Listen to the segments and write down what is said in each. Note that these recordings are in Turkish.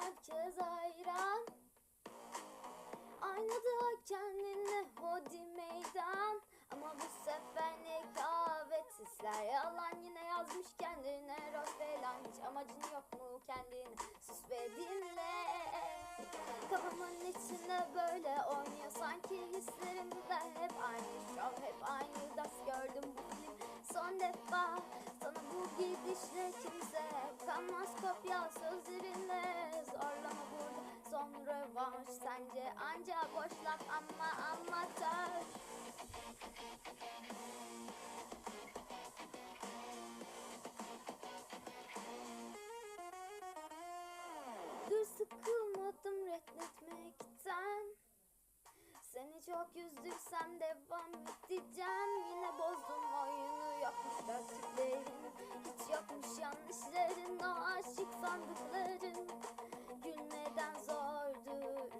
herkes hayran Aynada kendine hodi meydan. Ama bu sefer ne kahvetsizler. Yalan yine yazmış kendine. Rosfelan Hiç amacın yok mu kendine? Sus ve dinle. Kafamın içinde Kalmaz kopya sözlerinde Zorlama burada. Son rövanş Sence anca boş laf ama amatör Dur sıkılmadım reddetmekten. Seni çok üzdürsem devam edeceğim. Yine bozdum oyunu yokmuş dörtlüklerin. Hiç yokmuş yanlışların aşık sandıkların Gülmeden zordu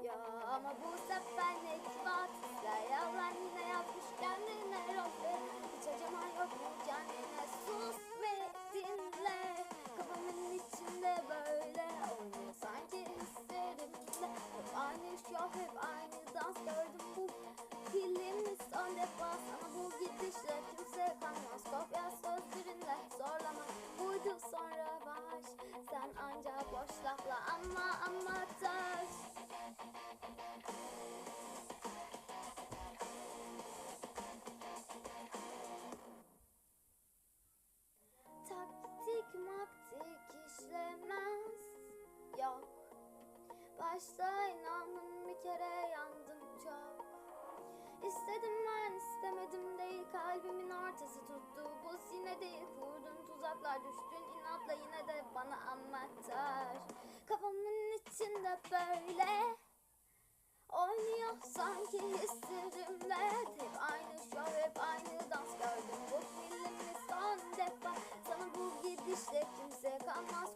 rüya. Ama bu sefer ne kibatsizler Yalan yine yapmış kendine rofe Hiç acıman yok mu kendine? Sus ve dinle. Kafamın içinde böyle oynuyor sanki hislerimde Hep aynı şov hep aynı ama amatör Taktik maktik işlemez. Yok. Başta inandım bir kere yandım çok. İstedim ben istemedim değil. Kalbimin ortası tuttu. Bu yine değil kurdun tuzaklar düştün. İnatla yine de bana Kafamın içinde böyle Oynuyor sanki hislerimle Hep aynı şov hep aynı dans gördüm. Bu filmi son defa. Sana bu gidişle kimse kalmaz